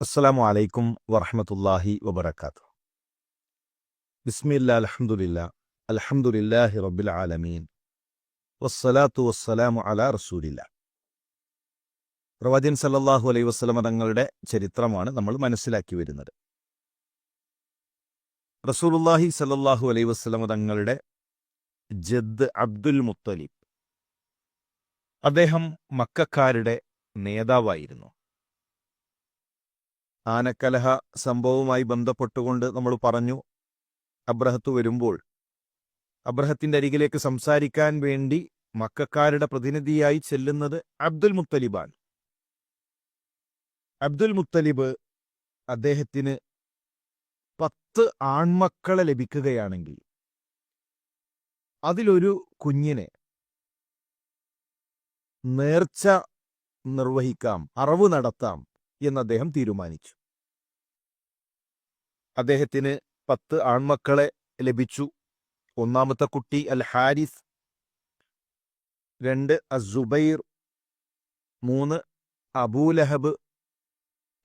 അസ്സലാമു അലൈക്കും വറഹമത്തല്ലാഹി വബർക്കാത്തു ബിസ്മില്ല അലഹമുല്ല അലഹമുല്ലാഹി റബ്ബിൽ ആലമീൻ വസ്സലാത്തു വസ്സലാമു അല റസൂലില്ല പ്രവാചകൻ സല്ലാഹു അലൈ വസ്ലമ തങ്ങളുടെ ചരിത്രമാണ് നമ്മൾ മനസ്സിലാക്കി വരുന്നത്. റസൂലുല്ലാഹി സല്ലാഹു അലൈ വസ്ലമ തങ്ങളുടെ ജദ് അബ്ദുൽ മുത്തലിബ് അദ്ദേഹം മക്കാരുടെ നേതാവായിരുന്നു. ആനക്കലഹ സംഭവവുമായി ബന്ധപ്പെട്ടുകൊണ്ട് നമ്മൾ പറഞ്ഞു അബ്രഹത്ത് വരുമ്പോൾ. അബ്രഹത്തിന്റെ അരികിലേക്ക് സംസാരിക്കാൻ വേണ്ടി മക്കാരുടെ പ്രതിനിധിയായി ചെല്ലുന്നത് അബ്ദുൽ മുത്തലിബാൻ. അബ്ദുൽ മുത്തലിബ് അദ്ദേഹത്തിന് പത്ത് ആൺമക്കളെ ലഭിക്കുകയാണെങ്കിൽ അതിലൊരു കുഞ്ഞിനെ നേർച്ച നിർവഹിക്കാം അറിവ് നടത്താം എന്ന് അദ്ദേഹം തീരുമാനിച്ചു. അദ്ദേഹത്തിന് പത്ത് ആൺമക്കളെ ലഭിച്ചു. ഒന്നാമത്തെ കുട്ടി അൽ ഹാരിസ് രണ്ട് അസുബൈർ മൂന്ന് അബൂലഹബ്.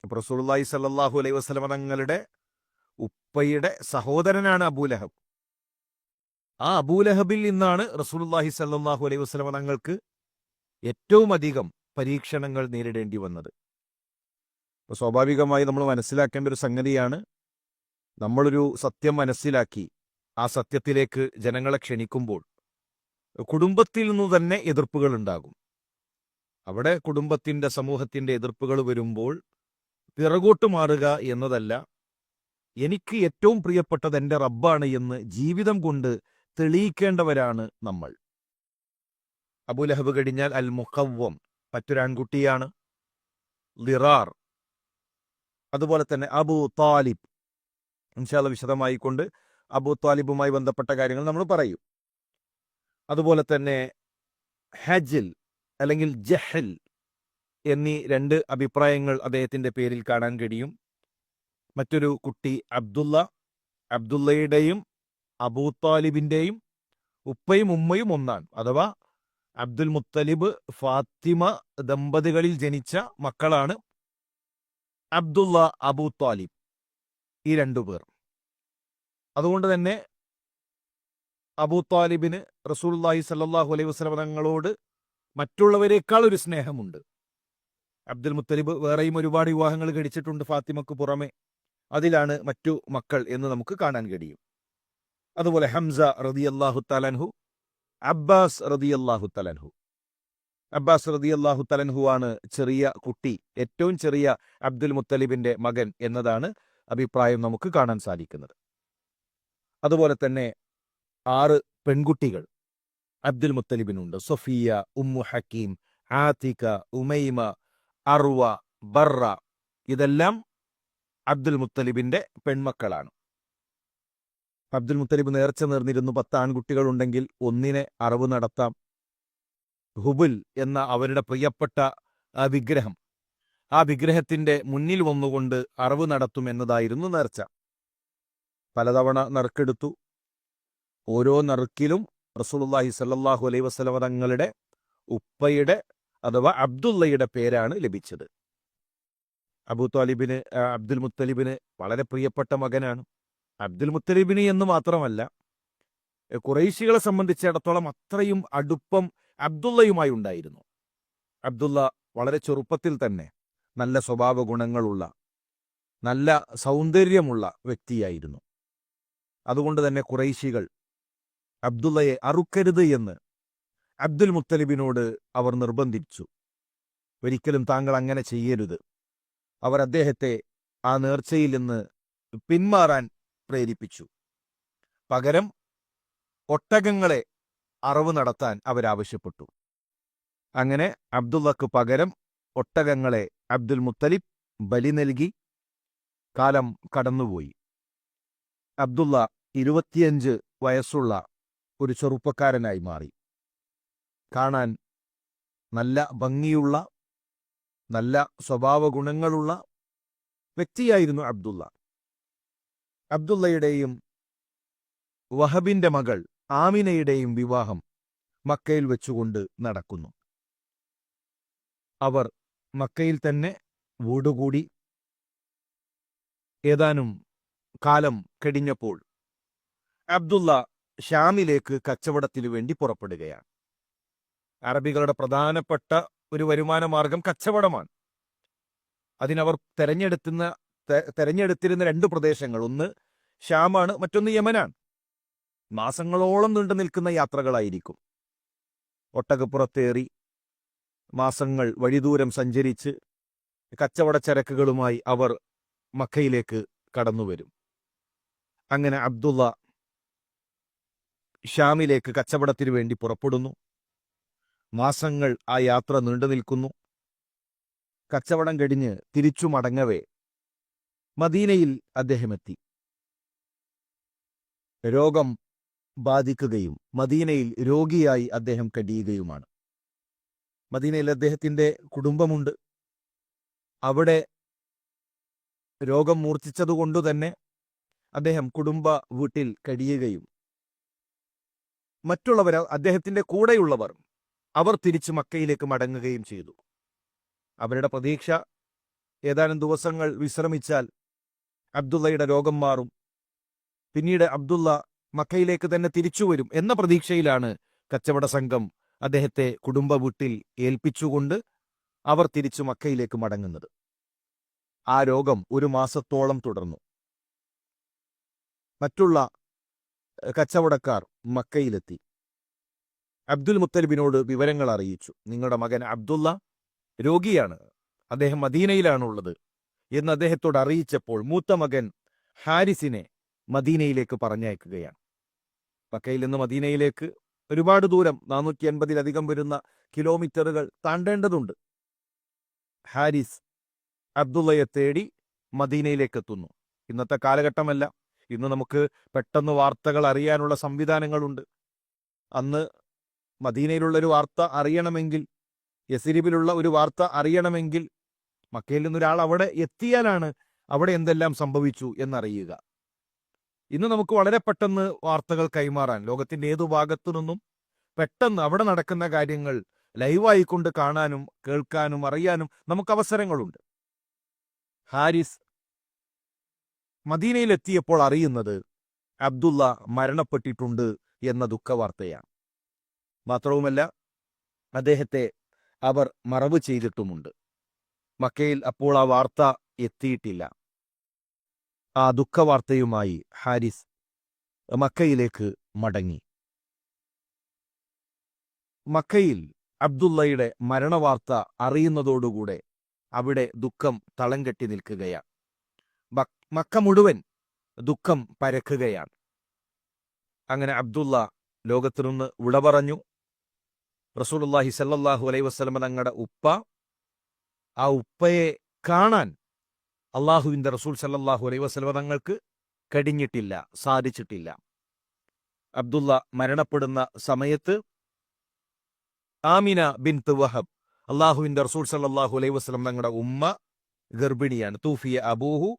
റസൂലുള്ളാഹി സല്ലാഹു അലൈ വസല്ലമ തങ്ങളുടെ ഉപ്പയുടെ സഹോദരനാണ് അബൂലഹബ്. ആ അബൂലഹബിൽ നിന്നാണ് റസൂലുള്ളാഹി സല്ലല്ലാഹു അലൈഹി വസല്ലമ തങ്ങൾക്ക് ഏറ്റവും അധികം പരീക്ഷണങ്ങൾ നേരിടേണ്ടി വന്നത്. അപ്പോൾ സ്വാഭാവികമായി നമ്മൾ മനസ്സിലാക്കേണ്ട ഒരു സംഗതിയാണ് നമ്മളൊരു സത്യം മനസ്സിലാക്കി ആ സത്യത്തിലേക്ക് ജനങ്ങളെ ക്ഷണിക്കുമ്പോൾ കുടുംബത്തിൽ നിന്ന് തന്നെ എതിർപ്പുകൾ ഉണ്ടാകും. അവിടെ കുടുംബത്തിന്റെ സമൂഹത്തിന്റെ എതിർപ്പുകൾ വരുമ്പോൾ പിറകോട്ട് മാറുക എന്നതല്ല എനിക്ക് ഏറ്റവും പ്രിയപ്പെട്ടത് എന്റെ റബ്ബാണ് എന്ന് ജീവിതം കൊണ്ട് തെളിയിക്കേണ്ടവരാണ് നമ്മൾ. അബുലഹബ് കഴിഞ്ഞാൽ അൽ മുഖവം മറ്റൊരാൺകുട്ടിയാണ്. ലിറാർ അതുപോലെ തന്നെ അബു താലിബ്. ഇൻഷാല്ല വിശദമായി കൊണ്ട് അബു താലിബുമായി ബന്ധപ്പെട്ട കാര്യങ്ങൾ നമ്മൾ പറയും. അതുപോലെ തന്നെ ഹജിൽ അല്ലെങ്കിൽ ജഹൽ എന്നീ രണ്ട് അഭിപ്രായങ്ങൾ അദ്ദേഹത്തിന്റെ പേരിൽ കാണാൻ കഴിയും. മറ്റൊരു കുട്ടി അബ്ദുള്ള അബ്ദുള്ളയുടെയും അബൂ താലിബിന്റെയും ഉപ്പയും ഉമ്മയും ഒന്നാണ്. അഥവാ അബ്ദുൽ മുത്തലിബ് ഫാത്തിമ ദമ്പതികളിൽ ജനിച്ച മക്കളാണ്. അബ്ദുള്ള അബൂ താലിബ് ഈ രണ്ടു പേർ. അതുകൊണ്ട് തന്നെ അബൂ താലിബിന് റസൂൽല്ലാഹി സല്ലാഹു അലൈഹി വസ്ലം തങ്ങളോട് മറ്റുള്ളവരെക്കാൾ ഒരു സ്നേഹമുണ്ട്. അബ്ദുൽ മുത്തലിബ് വേറെയും ഒരുപാട് വിവാഹങ്ങൾ കഴിച്ചിട്ടുണ്ട് ഫാത്തിമക്ക് പുറമെ. അതിലാണ് മറ്റു മക്കൾ എന്ന് നമുക്ക് കാണാൻ കഴിയും. അതുപോലെ ഹംസ റതി അള്ളാഹു തലൻഹു അബ്ബാസ് റതി അള്ളാഹു തലൻഹു അബ്ബാസ് റതി അള്ളാഹു തലൻഹു ആണ് ചെറിയ കുട്ടി ഏറ്റവും ചെറിയ അബ്ദുൽ മുത്തലിബിന്റെ മകൻ എന്നതാണ് അഭിപ്രായം നമുക്ക് കാണാൻ സാധിക്കുന്നത്. അതുപോലെ തന്നെ ആറ് പെൺകുട്ടികൾ Abdul മുത്തലിബിനുണ്ട്. Sofia Ummu Hakeem Atika Umaima Arwa Bara ഇതെല്ലാം അബ്ദുൽ മുത്തലിബിന്റെ പെൺമക്കളാണ്. അബ്ദുൽ മുത്തലിബ് നേർച്ച നേർന്നിരുന്നു. പത്ത് ആൺകുട്ടികളുണ്ടെങ്കിൽ ഒന്നിനെ അറിവ് നടത്താം. ഹുബുൽ എന്ന അവരുടെ പ്രിയപ്പെട്ട വിഗ്രഹം. ആ വിഗ്രഹത്തിന്റെ മുന്നിൽ വന്നുകൊണ്ട് അറിവ് നടത്തും എന്നതായിരുന്നു നേർച്ച. പലതവണ നറുക്കെടുത്തു. ഓരോ നറുക്കിലും റസൂലുള്ളാഹി സല്ലല്ലാഹു അലൈഹി വസ്ലമ തങ്ങളുടെ ഉപ്പയുടെ അഥവാ അബ്ദുള്ളയുടെ പേരാണ് ലഭിച്ചത്. അബൂ താലിബിന് അബ്ദുൽ മുത്തലിബിന് വളരെ പ്രിയപ്പെട്ട മകനാണ്. അബ്ദുൽ മുത്തലിബിന് എന്ന് മാത്രമല്ല കുറേശികളെ സംബന്ധിച്ചിടത്തോളം അത്രയും അടുപ്പം അബ്ദുള്ളയുമായി ഉണ്ടായിരുന്നു. അബ്ദുള്ള വളരെ ചെറുപ്പത്തിൽ തന്നെ നല്ല സ്വഭാവ ഗുണങ്ങളുള്ള നല്ല സൗന്ദര്യമുള്ള വ്യക്തിയായിരുന്നു. അതുകൊണ്ട് തന്നെ കുറൈശികൾ അബ്ദുള്ളയെ അറുക്കരുത് എന്ന് അബ്ദുൽ മുത്തലിബിനോട് അവർ നിർബന്ധിച്ചു. ഒരിക്കലും താങ്കൾ അങ്ങനെ ചെയ്യരുത്. അവർ അദ്ദേഹത്തെ ആ നേർച്ചയിൽ നിന്ന് പിന്മാറാൻ പ്രേരിപ്പിച്ചു. പകരം ഒട്ടകങ്ങളെ അറവ് നടത്താൻ അവരാവശ്യപ്പെട്ടു. അങ്ങനെ അബ്ദുള്ളക്ക് പകരം ഒട്ടകങ്ങളെ അബ്ദുൽ മുത്തലിബ് ബലി നൽകി. കാലം കടന്നുപോയി. അബ്ദുള്ള ഇരുപത്തിയഞ്ച് വയസ്സുള്ള ഒരു ചെറുപ്പക്കാരനായി മാറി. കാണാൻ നല്ല ഭംഗിയുള്ള നല്ല സ്വഭാവ ഗുണങ്ങളുള്ള വ്യക്തിയായിരുന്നു അബ്ദുള്ള. അബ്ദുള്ളയുടെയും വഹബിന്റെ മകൾ ആമിനയുടെയും വിവാഹം മക്കയിൽ വെച്ചുകൊണ്ട് നടക്കുന്നു. അവർ മക്കയിൽ തന്നെ വീടുകൂടി. ഏതാനും കാലം കഴിഞ്ഞപ്പോൾ അബ്ദുള്ള ഷ്യാമിലേക്ക് കച്ചവടത്തിനു വേണ്ടി പുറപ്പെടുകയാണ്. അറബികളുടെ പ്രധാനപ്പെട്ട ഒരു വരുമാന മാർഗം കച്ചവടമാണ്. അതിനവർ തെരഞ്ഞെടുത്തുന്ന തെരഞ്ഞെടുത്തിരുന്ന രണ്ട് പ്രദേശങ്ങൾ. ഒന്ന് ഷ്യാമാണ് മറ്റൊന്ന് യമനാണ്. മാസങ്ങളോളം നീണ്ടു നിൽക്കുന്ന യാത്രകളായിരിക്കും. ഒട്ടകപ്പുറത്തേറി മാസങ്ങൾ വഴിദൂരം സഞ്ചരിച്ച് കച്ചവട ചരക്കുകളുമായി അവർ മക്കയിലേക്ക് കടന്നുവരും. അങ്ങനെ അബ്ദുള്ള ഷാമിലേക്ക് കച്ചവടത്തിനു വേണ്ടി പുറപ്പെടുന്നു. മാസങ്ങൾ ആ യാത്ര നീണ്ടു നിൽക്കുന്നു. കച്ചവടം കഴിഞ്ഞ് തിരിച്ചു മടങ്ങവേ മദീനയിൽ അദ്ദേഹമെത്തി. രോഗം ബാധിക്കുകയും മദീനയിൽ രോഗിയായി അദ്ദേഹം കഴിയുകയുമാണ്. മദീനയിൽ അദ്ദേഹത്തിന്റെ കുടുംബമുണ്ട്. അവിടെ രോഗം മൂർച്ഛിച്ചതുകൊണ്ടു തന്നെ അദ്ദേഹം കുടുംബ വീട്ടിൽ കഴിയുകയും. മറ്റുള്ളവർ അദ്ദേഹത്തിന്റെ കൂടെയുള്ളവർ അവർ തിരിച്ചു മക്കയിലേക്ക് മടങ്ങുകയും ചെയ്തു. അവരുടെ പ്രതീക്ഷ ഏതാനും ദിവസങ്ങൾ വിശ്രമിച്ചാൽ അബ്ദുള്ളയുടെ രോഗം മാറും. പിന്നീട് അബ്ദുള്ള മക്കയിലേക്ക് തന്നെ തിരിച്ചു വരും എന്ന പ്രതീക്ഷയിലാണ് കച്ചവട സംഘം അദ്ദേഹത്തെ കുടുംബ വീട്ടിൽ ഏൽപ്പിച്ചുകൊണ്ട് അവർ തിരിച്ചു മക്കയിലേക്ക് മടങ്ങുന്നത്. ആ രോഗം ഒരു മാസത്തോളം തുടർന്നു. മറ്റുള്ള കച്ചവടക്കാർ മക്കയിലെത്തി. അബ്ദുൽ മുത്തലിബിനോട് വിവരങ്ങൾ അറിയിച്ചു. നിങ്ങളുടെ മകൻ അബ്ദുള്ള രോഗിയാണ്. അദ്ദേഹം മദീനയിലാണുള്ളത് എന്ന് അദ്ദേഹത്തോട് അറിയിച്ചപ്പോൾ മൂത്ത മകൻ ഹാരിസിനെ മദീനയിലേക്ക് പറഞ്ഞയക്കുകയാണ്. മക്കയിൽ നിന്ന് മദീനയിലേക്ക് ഒരുപാട് ദൂരം നാനൂറ്റി എൺപതിലധികം വരുന്ന കിലോമീറ്ററുകൾ താണ്ടേണ്ടതുണ്ട്. ഹാരിസ് അബ്ദുള്ളയെ തേടി മദീനയിലേക്ക് എത്തുന്നു ഇന്നത്തെ കാലഘട്ടമല്ല. ഇന്ന് നമുക്ക് പെട്ടെന്ന് വാർത്തകൾ അറിയാനുള്ള സംവിധാനങ്ങളുണ്ട്. അന്ന് മദീനയിലുള്ള ഒരു വാർത്ത അറിയണമെങ്കിൽ യസിരിബിലുള്ള ഒരു വാർത്ത അറിയണമെങ്കിൽ മക്കയിൽ നിന്നൊരാൾ അവിടെ എത്തിയാലാണ് അവിടെ എന്തെല്ലാം സംഭവിച്ചു എന്നറിയുക. ഇന്ന് നമുക്ക് വളരെ പെട്ടെന്ന് വാർത്തകൾ കൈമാറാൻ ലോകത്തിന്റെ ഏതു ഭാഗത്തു നിന്നും പെട്ടെന്ന് അവിടെ നടക്കുന്ന കാര്യങ്ങൾ ലൈവായിക്കൊണ്ട് കാണാനും കേൾക്കാനും അറിയാനും നമുക്ക് അവസരങ്ങളുണ്ട്. ഹാരിസ് മദീനയിലെത്തിയപ്പോൾ അറിയുന്നത് അബ്ദുള്ള മരണപ്പെട്ടിട്ടുണ്ട് എന്ന ദുഃഖവാർത്തയാണ്. മാത്രവുമല്ല അദ്ദേഹത്തെ അവർ മറവ് ചെയ്തിട്ടുമുണ്ട്. മക്കയിൽ അപ്പോൾ ആ വാർത്ത എത്തിയിട്ടില്ല. ആ ദുഃഖവാർത്തയുമായി ഹാരിസ് മക്കയിലേക്ക് മടങ്ങി. മക്കയിൽ അബ്ദുള്ളയുടെ മരണവാർത്ത അറിയുന്നതോടുകൂടെ അവിടെ ദുഃഖം തളം കെട്ടി നിൽക്കുകയാണ് മക്ക മുഴുവൻ ദുഃഖം പരക്കുകയാണ്. അങ്ങനെ അബ്ദുള്ള ലോകത്തു നിന്ന് വിട പറഞ്ഞു. റസൂലുള്ളാഹി സല്ലല്ലാഹു അലൈഹി വസ്ലമ തങ്ങളുടെ ഉപ്പ ആ ഉപ്പയെ കാണാൻ അള്ളാഹുവിന്റെ റസൂൽ സല്ലാഹു അലൈഹി വസ്ലമ തങ്ങൾക്ക് കഴിഞ്ഞിട്ടില്ല സാധിച്ചിട്ടില്ല. അബ്ദുള്ള മരണപ്പെടുന്ന സമയത്ത് ആമിന ബിൻ വഹബ് അള്ളാഹുവിന്റെ റസൂൽ സല്ലാഹു അലൈഹി വസല്ലം തങ്ങളുടെ ഉമ്മ ഗർഭിണിയാണ്. തൂഫിയ അബൂഹു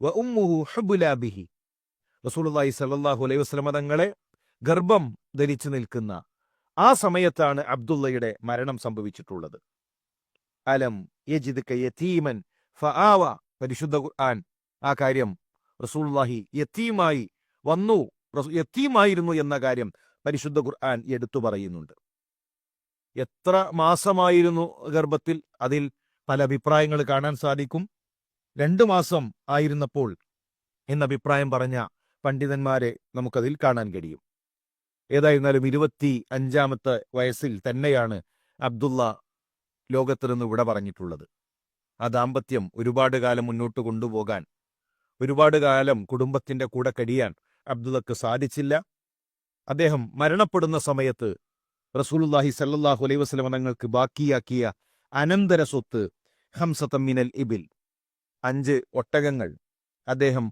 വ ഉമ്മുഹു സല്ലല്ലാഹു അലൈഹി വസല്ലമ തങ്ങളെ ഗർഭം ധരിച്ചു നിൽക്കുന്ന ആ സമയത്താണ് അബ്ദുള്ളയുടെ മരണം സംഭവിച്ചിട്ടുള്ളത്. അലം യജിദ് യതീമൻ ഫആവ പരിശുദ്ധ ഖുർആൻ. ആ കാര്യം റസൂലുള്ളാഹി യത്തീമായി വന്നു. യത്തീമായിരുന്നു എന്ന കാര്യം പരിശുദ്ധ ഖുർആൻ എടുത്തു പറയുന്നുണ്ട്. എത്ര മാസമായിരുന്നു ഗർഭത്തിൽ അതിൽ പല അഭിപ്രായങ്ങൾ കാണാൻ സാധിക്കും. രണ്ടു മാസം ആയിരുന്നപ്പോൾ എന്ന അഭിപ്രായം പറഞ്ഞ പണ്ഡിതന്മാരെ നമുക്കതിൽ കാണാൻ കഴിയും. ഏതായിരുന്നാലും ഇരുപത്തി അഞ്ചാമത്തെ വയസ്സിൽ തന്നെയാണ് അബ്ദുള്ള ലോകത്തിൽ നിന്ന് ഇവിടെ പറഞ്ഞിട്ടുള്ളത്. ആ ദാമ്പത്യം ഒരുപാട് കാലം മുന്നോട്ട് കൊണ്ടുപോകാൻ ഒരുപാട് കാലം കുടുംബത്തിന്റെ കൂടെ കഴിയാൻ അബ്ദുള്ളക്ക് സാധിച്ചില്ല. അദ്ദേഹം മരണപ്പെടുന്ന സമയത്ത് റസൂലുല്ലാഹി സല്ലാഹു അലൈഹി വസല്ലം തങ്ങൾക്ക് ബാക്കിയാക്കിയ അനന്തര സ്വത്ത് ഹംസത്തമ്മിനൽ ഇബിൽ അഞ്ച് ഒട്ടകങ്ങൾ അദ്ദേഹം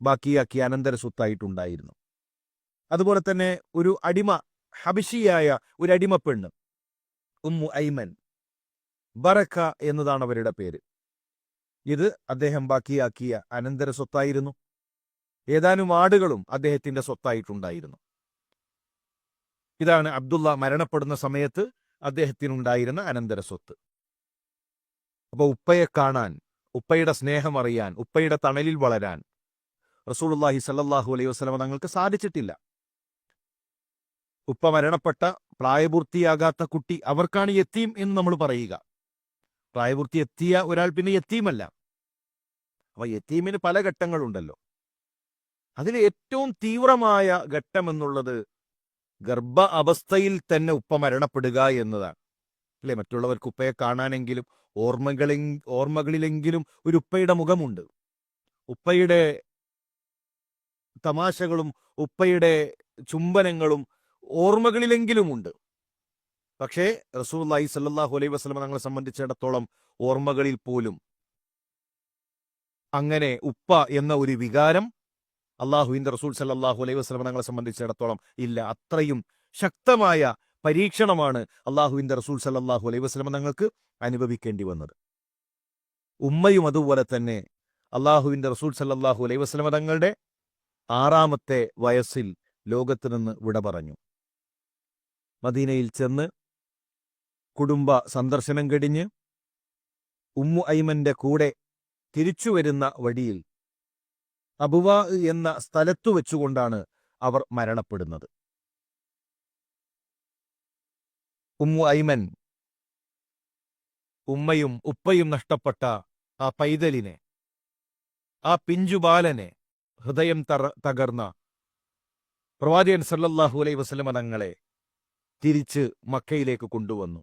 ബാക്കിയാക്കിയ അനന്തര സ്വത്തായിട്ടുണ്ടായിരുന്നു. അതുപോലെ തന്നെ ഒരു അടിമ ഹബിഷിയായ ഒരു അടിമ പെണ്ണ് ഉമ്മു ഐമൻ ബറക്ക എന്നതാണ് അവരുടെ പേര്. ഇത് അദ്ദേഹം ബാക്കിയാക്കിയ അനന്തര സ്വത്തായിരുന്നു. ഏതാനും ആടുകളും അദ്ദേഹത്തിന്റെ സ്വത്തായിട്ടുണ്ടായിരുന്നു. ഇതാണ് അബ്ദുള്ള മരണപ്പെടുന്ന സമയത്ത് അദ്ദേഹത്തിനുണ്ടായിരുന്ന അനന്തര സ്വത്ത്. അപ്പോൾ ഉപ്പയെ കാണാൻ ഉപ്പയുടെ സ്നേഹം അറിയാൻ ഉപ്പയുടെ തണലിൽ വളരാൻ റസൂലുള്ളാഹി സല്ലാഹു അലൈഹി വസ്ലമ തങ്ങൾക്ക് സാധിച്ചിട്ടില്ല. ഉപ്പ മരണപ്പെട്ട പ്രായപൂർത്തിയാകാത്ത കുട്ടി അവർക്കാണ് യത്തീം എന്ന് നമ്മൾ പറയുക. പ്രായപൂർത്തി എത്തിയ ഒരാൾ പിന്നെ യത്തീമല്ല അപ്പൊ യത്തീമിന് പല ഘട്ടങ്ങളുണ്ടല്ലോ. അതിൽ ഏറ്റവും തീവ്രമായ ഘട്ടം എന്നുള്ളത് ഗർഭ അവസ്ഥയിൽ തന്നെ ഉപ്പ മരണപ്പെടുക എന്നതാണ്. അല്ലെ? മറ്റുള്ളവർക്ക് ഉപ്പയെ കാണാനെങ്കിലും ഓർമ്മകളെ ഓർമ്മകളിലെങ്കിലും ഒരു ഉപ്പയുടെ മുഖമുണ്ട്. ഉപ്പയുടെ തമാശകളും ഉപ്പയുടെ ചുംബനങ്ങളും ഓർമ്മകളിലെങ്കിലുമുണ്ട്. പക്ഷേ റസൂല്ലായി സല്ലാഹു അലൈഹി വസ്ലമ ഞങ്ങളെ സംബന്ധിച്ചിടത്തോളം ഓർമ്മകളിൽ പോലും അങ്ങനെ ഉപ്പ എന്ന ഒരു വികാരം അള്ളാഹുവിന്റെ റസൂൽ സല്ലാഹു അലൈഹി വസ്ലമ ഞങ്ങളെ സംബന്ധിച്ചിടത്തോളം ഇല്ല. അത്രയും ശക്തമായ പരീക്ഷണമാണ് അള്ളാഹുവിന്റെ റസൂൽ സല്ലാഹു അലൈഹി വസ്ലമ തങ്ങൾക്ക് അനുഭവിക്കേണ്ടി വന്നത്. ഉമ്മയും അതുപോലെ തന്നെ അള്ളാഹുവിന്റെ റസൂൽ സല്ലാഹു അലൈഹി വസ്ലമ തങ്ങളുടെ ആറാമത്തെ വയസ്സിൽ ലോകത്ത് നിന്ന് വിട പറഞ്ഞു. മദീനയിൽ ചെന്ന് കുടുംബ സന്ദർശനം കഴിഞ്ഞ് ഉമ്മു ഐമന്റെ കൂടെ തിരിച്ചു വരുന്ന വഴിയിൽ അബുവ എന്ന സ്ഥലത്തു വെച്ചുകൊണ്ടാണ് അവർ മരണപ്പെടുന്നത്. ഉമ്മു ഐമൻ ഉമ്മയും ഉപ്പയും നഷ്ടപ്പെട്ട ആ പൈതലിനെ ആ പിഞ്ചുബാലനെ ഹൃദയം തറ തകർന്ന പ്രവാചകൻ സല്ലല്ലാഹു അലൈഹി വസല്ലമ തങ്ങളെ തിരിച്ച് മക്കയിലേക്ക് കൊണ്ടുവന്നു.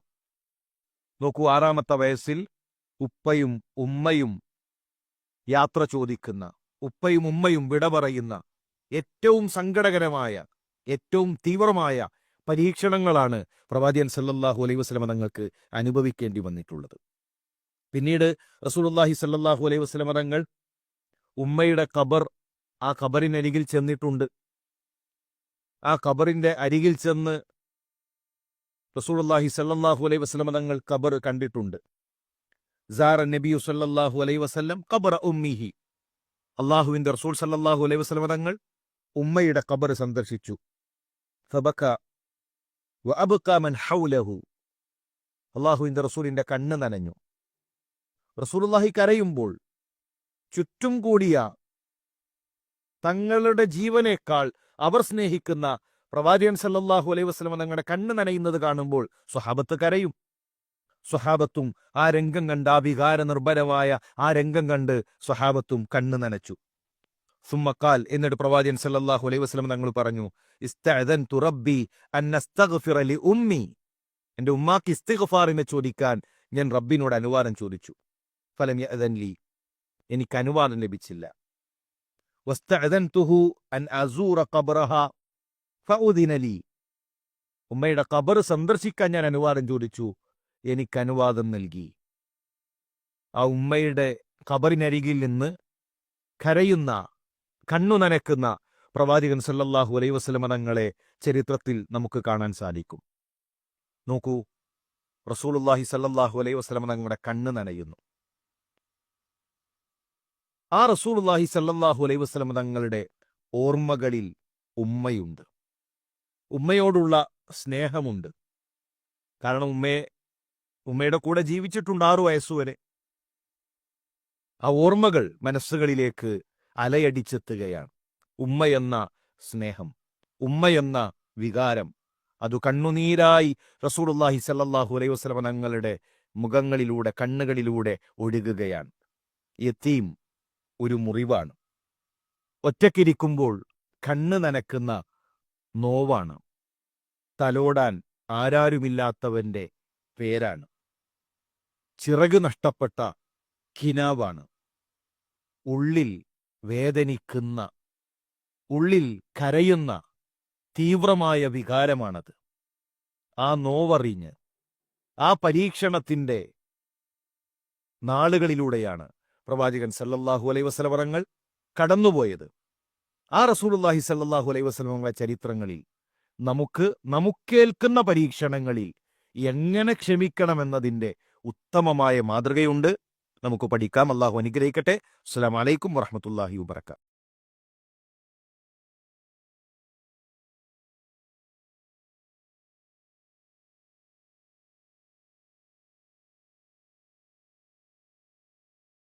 നോക്കൂ ആറാമത്തെ വയസ്സിൽ ഉപ്പയും ഉമ്മയും യാത്ര ചോദിക്കുന്ന ഉപ്പയും ഉമ്മയും വിട പറയുന്ന ഏറ്റവും സങ്കടകരമായ ഏറ്റവും തീവ്രമായ പരീക്ഷണങ്ങളാണ് പ്രവാചകൻ സല്ലല്ലാഹു അലൈഹി വസ്ലമ തങ്ങൾക്ക് അനുഭവിക്കേണ്ടി വന്നിട്ടുള്ളത്. പിന്നീട് റസൂലുള്ളാഹി സല്ലല്ലാഹു അലൈഹി വസ്ലമ തങ്ങൾ ഉമ്മയുടെ ഖബർ ആ ഖബറിനരികിൽ ചെന്നിട്ടുണ്ട്. ആ ഖബറിന്റെ അരികിൽ ചെന്ന് റസൂലുള്ളാഹി സല്ലാഹു അലൈ വസ്ലമ തങ്ങൾ ഖബർ കണ്ടിട്ടുണ്ട്. സാറ നബിയു സല്ലാഹു അലൈ വസ്ലം കബർ ഉമ്മിഹി. അള്ളാഹുവിന്റെ റസൂൾ സല്ലാഹു അലൈ വസ്ലമ തങ്ങൾ ഉമ്മയുടെ ഖബർ സന്ദർശിച്ചു. അള്ളാഹുവിന്റെ റസൂലിന്റെ കണ്ണ് നനഞ്ഞു. റസൂലുള്ളാഹി കരയുമ്പോൾ ചുറ്റും കൂടിയ തങ്ങളുടെ ജീവനേക്കാൾ അവർ സ്നേഹിക്കുന്ന പ്രവാചകൻ സല്ലാഹു അലൈഹി വസ്ലമ തങ്ങളുടെ കണ്ണ് നനയുന്നത് കാണുമ്പോൾ സ്വഹാബത്ത് കരയും. സ്വഹാബത്തും ആ രംഗം കണ്ട് ആ വികാര നിർഭരമായ ആ രംഗം കണ്ട് സ്വഹാബത്തും കണ്ണ് നനച്ചു. സുമ്മക്കാൽ എന്നിട്ട് പ്രവാചകൻ സല്ലാഹു അലൈഹി വസല്ലം തങ്ങൾ പറഞ്ഞു ഇസ്തഅദൻ തുറബി അന്നസ്തഗ്ഫിറ ലി ഉമ്മി. എന്റെ ഉമ്മാക്ക് ഇസ്തിഗ്ഫാറിനെ ചോദിക്കാൻ ഞാൻ റബ്ബിനോട് അനുവാദം ചോദിച്ചു. ഫലം ലി. എനിക്ക് അനുവാദം ലഭിച്ചില്ല. വസ്തഅദൻതുഹു അൻ അസൂറ ഖബ്റഹ ഫഉദിന ലി. ഉമ്മയുടെ ഖബർ സന്ദർശിക്കാൻ ഞാൻ അനുവാദം ചോദിച്ചു. എനിക്ക് അനുവാദം നൽകി. ആ ഉമ്മയുടെ ഖബറിനരികിൽ നിന്ന് കരയുന്ന കണ്ണു നനക്കുന്ന പ്രവാചകൻ സല്ലല്ലാഹു അലൈഹി വസ്ലമനങ്ങളെ ചരിത്രത്തിൽ നമുക്ക് കാണാൻ സാധിക്കും. നോക്കൂ റസൂലുള്ളാഹി സല്ലല്ലാഹു അലൈഹി വസ്ലമനങ്ങളുടെ കണ്ണ് നനയുന്നു. ആ റസൂലുള്ളാഹി സല്ലല്ലാഹു വസല്ലം തങ്ങളുടെ ഓർമ്മകളിൽ ഉമ്മയുണ്ട്. ഉമ്മയോടുള്ള സ്നേഹമുണ്ട്. കാരണം ഉമ്മയെ ഉമ്മയുടെ കൂടെ ജീവിച്ചിട്ടുണ്ട് ആറു വയസ്സുവരെ ആ ഓർമ്മകൾ മനസ്സുകളിലേക്ക് അലയടിച്ചെത്തുകയാണ്. ഉമ്മയെന്ന സ്നേഹം ഉമ്മയെന്ന വികാരം അതു കണ്ണുനീരായി റസൂലുള്ളാഹി സല്ലല്ലാഹു അലൈഹി വസ്ലമനങ്ങളുടെ മുഖങ്ങളിലൂടെ കണ്ണുകളിലൂടെ ഒഴുകുകയാണ്. യത്തീം ഒരു മുറിവാണ്. ഒറ്റക്കിരിക്കുമ്പോൾ കണ്ണ് നനക്കുന്ന നോവാണ്. തലോടാൻ ആരാരുമില്ലാത്തവന്റെ പേരാണ്. ചിറക് നഷ്ടപ്പെട്ട കിനാവാണ്. ഉള്ളിൽ വേദനിക്കുന്ന ഉള്ളിൽ കരയുന്ന തീവ്രമായ വികാരമാണത്. ആ നോവറിഞ്ഞ് ആ പരീക്ഷണത്തിന്റെ നാളുകളിലൂടെയാണ് പ്രവാചകൻ സല്ലല്ലാഹു അലൈവസലവറങ്ങൾ കടന്നുപോയത്. ആ റസൂലുള്ളാഹി സല്ലാഹു അലൈഹി വസല്ലമയുടെ ചരിത്രങ്ങളിൽ നമുക്ക് നമുക്കേൽക്കുന്ന പരീക്ഷണങ്ങളിൽ എങ്ങനെ ക്ഷമിക്കണമെന്നതിന്റെ ഉത്തമമായ മാതൃകയുണ്ട്. നമുക്ക് പഠിക്കാം. അള്ളാഹു അനുഗ്രഹിക്കട്ടെ. അസ്സാം വലൈക്കും വറഹ്മത്തുള്ളാഹി വബറകാതുഹു